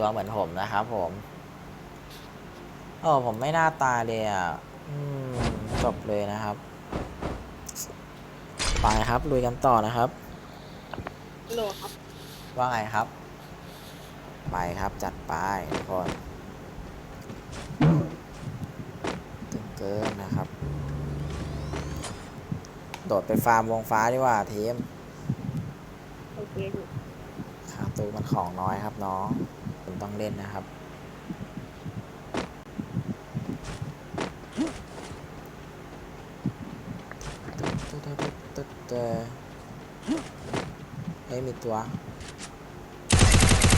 ตัวเหมือนผมนะครับผมโอ้ผมไม่น่าตายเลยอะอืมจบเลยนะครับ ไปครับลุยกันต่อนะครับโหลครับ ว่าไงครับ ไปครับจัดไปทุกคนตึงเกินนะครับ โดดไปฟาร์มวงฟ้าดีกว่าทีมโอเคพี่ค่าตู้มันของน้อยครับน้องคุณ ต้องเล่นนะครับ เฮ้ยมีตัว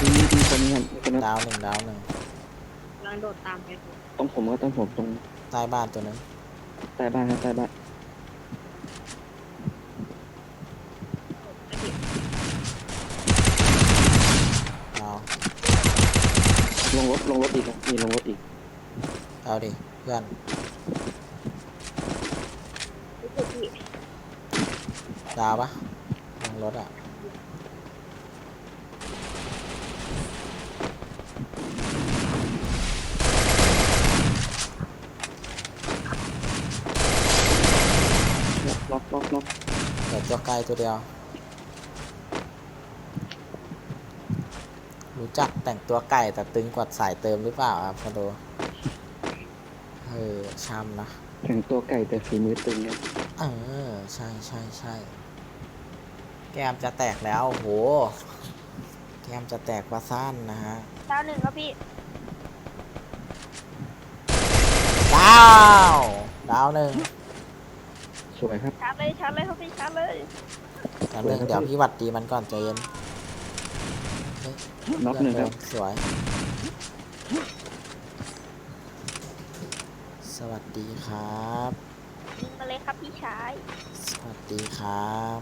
มีมีคนนี้ครับมีคนนั้นดาวหนึ่งดาวหนึ่งกำลังโดดตามไปครับตรงผมก็ต้องผมตรงใต้บ้านตัวหนึงใต้บ้านครับใต้บ้าน ไม่ผิด ดาว ลงรถลงรถอีกครับมีลงรถอีก เอาดิเพื่อนรู้สึกพี่ดาวปะลงรถอะล็อกล็อกล็อกล็อกเดี๋ยวตัวไกลตัวเดียว รู้จักแต่งตัวไก่แต่ตึงกว่าสายเติมหรือเปล่าครับพอดู เออช้ำนะแต่งตัวไก่แต่ฝีมือตึงเนี่ยเออใช่ใช่ใช่แก้มจะแตกแล้วโอ้โหแก้มจะแตกว่าสั้นนะฮะดาวหนึ่งครับพี่ ดาวดาวหนึ่งสวยครับ ชาร์จเลย ชาร์จเลยครับพี่ ชาร์จเลย ดาวหนึ่งเดี๋ยวพี่หวัดดีมันก่อนใจเย็นน็อกหนึ่งครับ สวยส วัสดีครับ ยิงมาเลยครับพี่ชาย สวัสดีครับ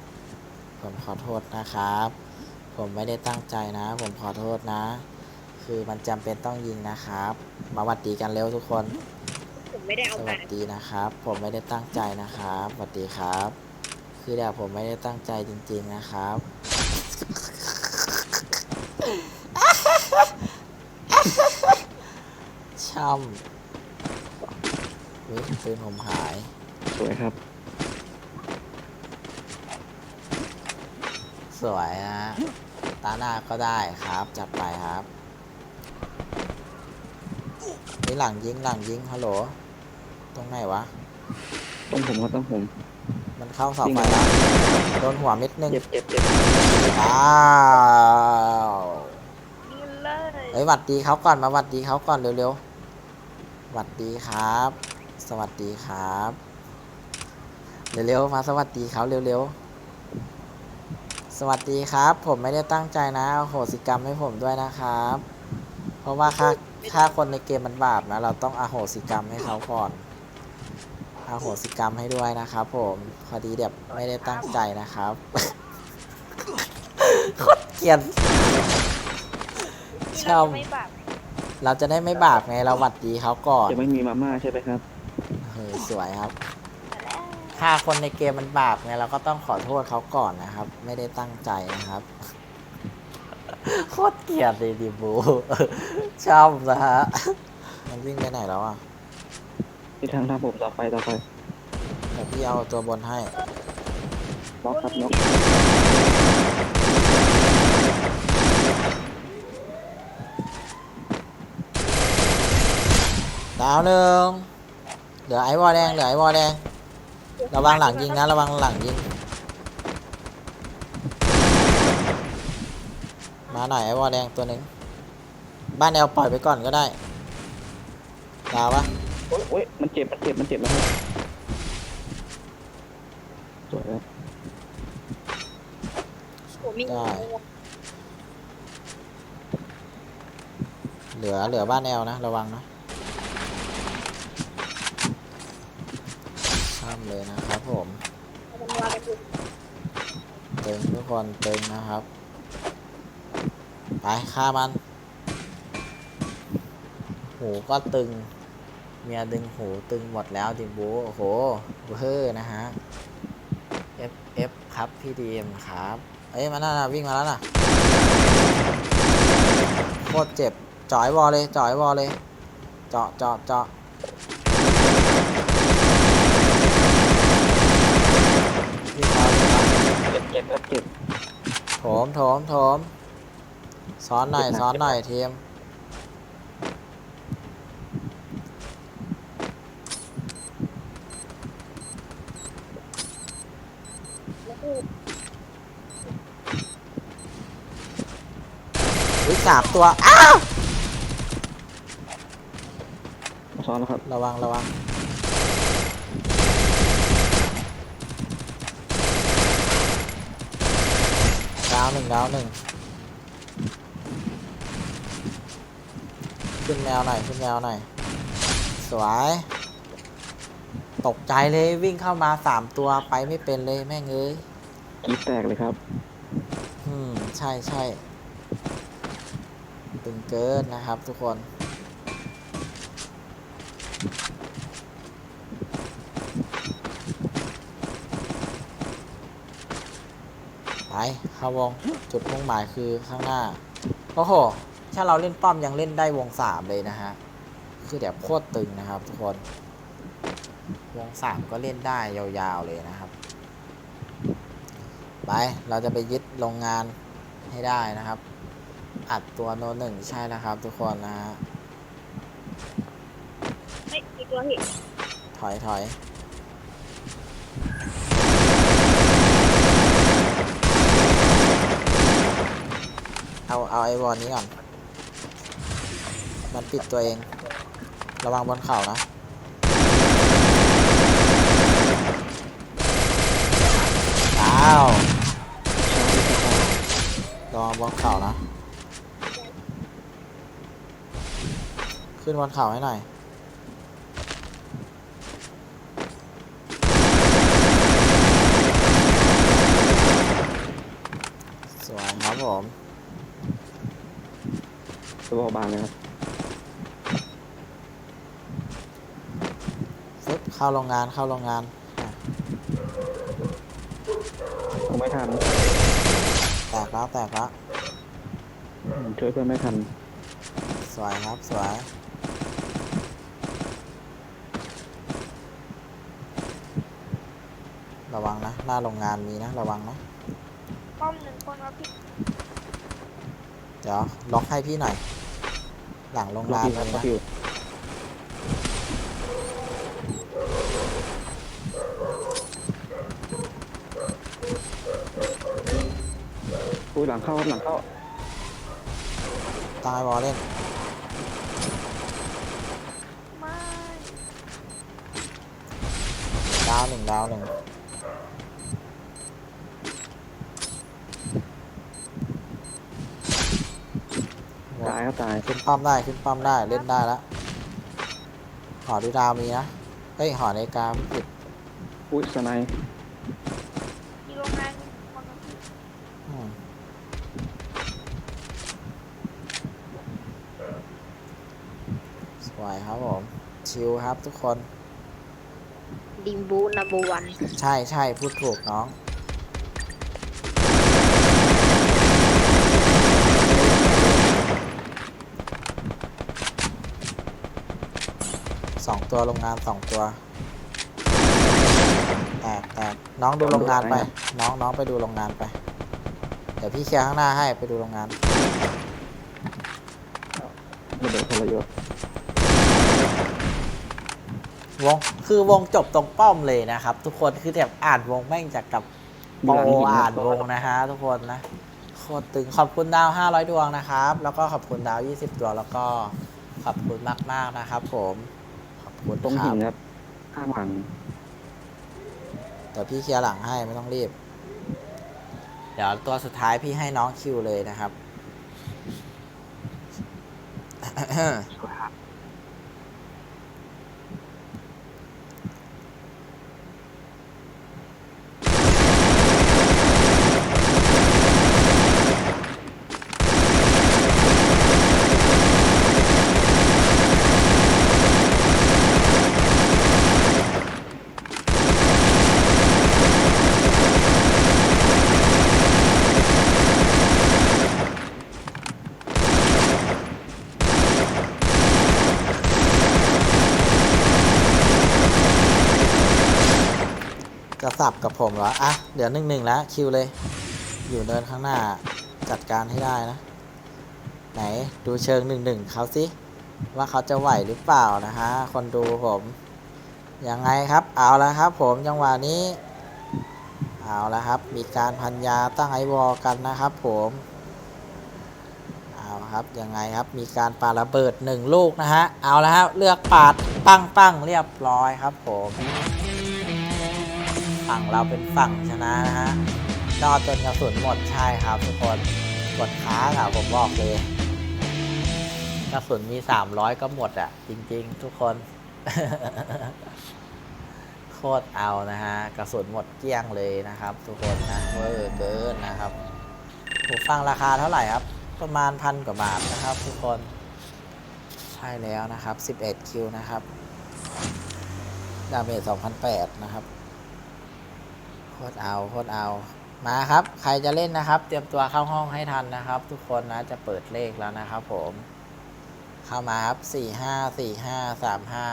ผมขอโทษนะครับ ผมไม่ได้ตั้งใจนะ ผมขอโทษนะ คือมันจำเป็นต้องยิงนะครับ มาหวัดดีกันเร็วทุกคน ผมไม่ได้เอาสไปวัสดีนะครับ ผมไม่ได้ตั้งใจนะครับสวัสดีครับ คือเดี๋ยวผมไม่ได้ตั้งใจจริง ๆนะครับ ช่ำ วิปืนผมหาย สวยครับ สวยนะฮะตาหน้าก็ได้ครับ จัดไปครับนี่หลังยิงหลังยิงฮัลโหล ตรงไหนวะ ต้องผมครับต้องผม มันเข้าเสาไฟแล้วโดนหัวเม็ดหนึงเจ็บเจ็บเจ็บอ้าวเฮ้ยหวัดดีเขาก่อนมาหวัดดีเขาก่อนเร็วๆหวัดดีครับ สวัสดีครับ เร็วๆมาสวัสดีเขาเร็วๆ สวัสดีครับ ผมไม่ได้ตั้งใจนะอโหสิกรรมให้ผมด้วยนะครับ เพราะว่าค่าค่าคนในเกมมันบาปนะ เราต้องอโหสิกรรมให้เขาก่อนอโหสิกรรมให้ด้วยนะครับ ผมพอดีแบบไม่ได้ตั้งใจนะครับโคตรเกลียดพี่ชอบเราจะไม่บาปเราจะได้ไม่บาปไงเราหวัดดีเขาก่อน จะไม่มีมาม่าใช่ไหมครับ เฮ้ยสวยครับแล้วถ้าคนในเกมมันบาปไงเราก็ต้องขอโทษเขาก่อนนะครับ ไม่ได้ตั้งใจนะครับโคตรเกลียดเลยดิบูชอบนะฮะมันวิ่งไปไหนแล้วอะที่ทางทางผมต่อไปต่อไปเดี๋ยวพี่เอาตัวบนให้ล็อกครับล็อกดาวหนึ่ง เหลือไอ้วอแดงเหลือไอ้วอแดงระวังหลังยิงนะระวังหลังยิงมาหน่อยไอ้วอแดงตัวหนึ่งบ้านแนวปล่อยไปก่อนก็ได้ดาวปะโอ๊ยโอ๊ยมันเจ็บ มันเจ็บ มันเจ็บนะครับสวยครับผมมีได้เหลือเหลือบ้านแนวนะระวังนะามเลยนะครับผมมันวางกันอยู่ตึงทุกคนตึงนะครับ ไปฆ่ามันหูก็ตึง เมียดึงหูตึงหมดแล้วดิบูโอ้โหเฮ้อนะฮะ F F ครับพี่ดีมครับ เอ้ยมาน่าวิ่งมาแล้วน่ะโคตรเจ็บจ่อไอ้วอเลยจ่อไอ้วอเลย เจาะเจาะเจาะวิ่งมาวิ่งมา เจ็บเจ็บครับเจ็บโถมโถมโถมซ้อนหน่อยเจ็บหนักซ้อนหน่อยทีมแล้วก็วิสามตัว อ้าว ซ้อนแล้วครับ ระวังระวังาวหนึ่งดาวหนึ่งขึ้นแนวหน่อยขึ้นแนวหน่อยสวย ตกใจเลยวิ่งเข้ามาสามตัวไปไม่เป็นเลยแม่งเอ้ยกรีดแตกเลยครับ อืม ใช่ใช่ตึงเกินนะครับทุกคน ไปเข้าวงจุดมุ่งหมายคือข้างหน้าโอ้โหถ้าเราเล่นป้อมยังเล่นได้วงสามเลยนะฮะคือแบบโคตรตึงนะครับทุกคน วงสามก็เล่นได้ยาวๆเลยนะครับ ไปเราจะไปยึดโรงงานให้ได้นะครับ อัดตัวโนหนึ่งใช่นะครับ ทุกคนนะฮะไม่มีตัวเห็นถอยถอย เอาเอาไอ้วอลนี้ก่อน มันปิดตัวเอง ระวังบนเข่านะดาวระวังบนเข่านะ ขึ้นบนเข่าให้หน่อยสวยครับผม ตัวบางเลยครับฟึบเข้าโรงงานเข้าโรงงานอะผมไม่ทันแตกแล้วแตกแล้วผมช่วยเพื่อนไม่ทันสวยครับสวยระวังนะหน้าโรงงานมีนะระวังนะป้อมหนึ่งคนครับพี่ เดี๋ยวล็อกให้พี่หน่อย หลังโรงล็อกงานอยู่ครับมีล็อนะกอยู่อุ้ยหลังเข้าครับหลังเข้าตายวอลเล่นไม่ดาวหนึ่งดาวหนึ่ง ตายครับตายขึ้นป้อมได้ขึ้นป้อมได้เล่นได้แล้วหอดูดาวมีนะเฮ้ยหอนาฬิกาไม่ผิดอุ้ยสไนด์มีโรงงานหนึ่งคนครับพี่อืมสวยครับผมชิลครับทุกคน ดิมบูนัมเบอร์วัน ใช่ใช่พูดถูกน้อง สอง ตัวโรงงานสองตัว แตกแตกน้องดูโรงงานไป น้องน้องไปดูโรงงานไป เดี๋ยวพี่เคลียร์ข้างหน้าให้ไปดูโรงงานระเบิดพลยศวงคือวงจบตรงป้อมเลยนะครับ ทุกคนคือแบบอ่านวงแม่งจากกับโปมีหลังหินอ่านครับวงนะฮะทุกคนนะโคตรตึงขอบคุณดาว 500 ดวงนะครับ แล้วก็ขอบคุณดาว 20 ดวงแล้วก็ขอบคุณมากมากๆนะครับผม ขอบคุณตรงคหิรับนครับ ข้างหลังเดี๋ยวพี่เคลียร์หลังให้ไม่ต้องรีบ เดี๋ยวตัวสุดท้ายพี่ให้น้องคิวเลยนะครับ สับกับผมเหรอ อะ เดี๋ยวหนึ่งหนึ่งแล้วคิวเลย อยู่เดินข้างหน้าจัดการให้ได้นะ ไหนดูเชิงหนึ่งหนึ่งเขาสิว่าเขาจะไหวหรือเปล่านะฮะ คนดูผม ยังไงครับ เอาแล้วครับผมจังหวะนี้ เอาแล้วครับ มีการพันยาตั้งไอวอลกันนะครับผม เอาครับ ยังไงครับ มีการปาระเบิดหนึ่งลูกนะฮะ เอาแล้วครับ เลือกปาด ปั้งปั้งเรียบร้อยครับผม ฝั่งเราเป็นฝั่งชนะนะฮะนอดจนกระสุนหมดใช่ครับทุกคนกดค้างอะผมบอกเลยกระสุนมี300ก็หมดอะจริง ๆ ทุกคน โคตรเอานะฮะกระสุนหมดเกลี้ยงเลยนะครับ ทุกคนนะเวอร์เกินนะครับหูฟังราคาเท่าไหร่ครับ ประมาณพันกว่าบาทนะครับ ทุกคน ใช่แล้วนะครับ 11คิวนะครับดาเมจ2,008นะครับ คตรเอาโคตรเอา มาครับ ใครจะเล่นนะครับ เตรียมตัวเข้าห้องให้ทันนะครับ ทุกคนนะจะเปิดเลขแล้วนะครับผม เข้ามาครับสี่ห้าสี่ห้าสามห้า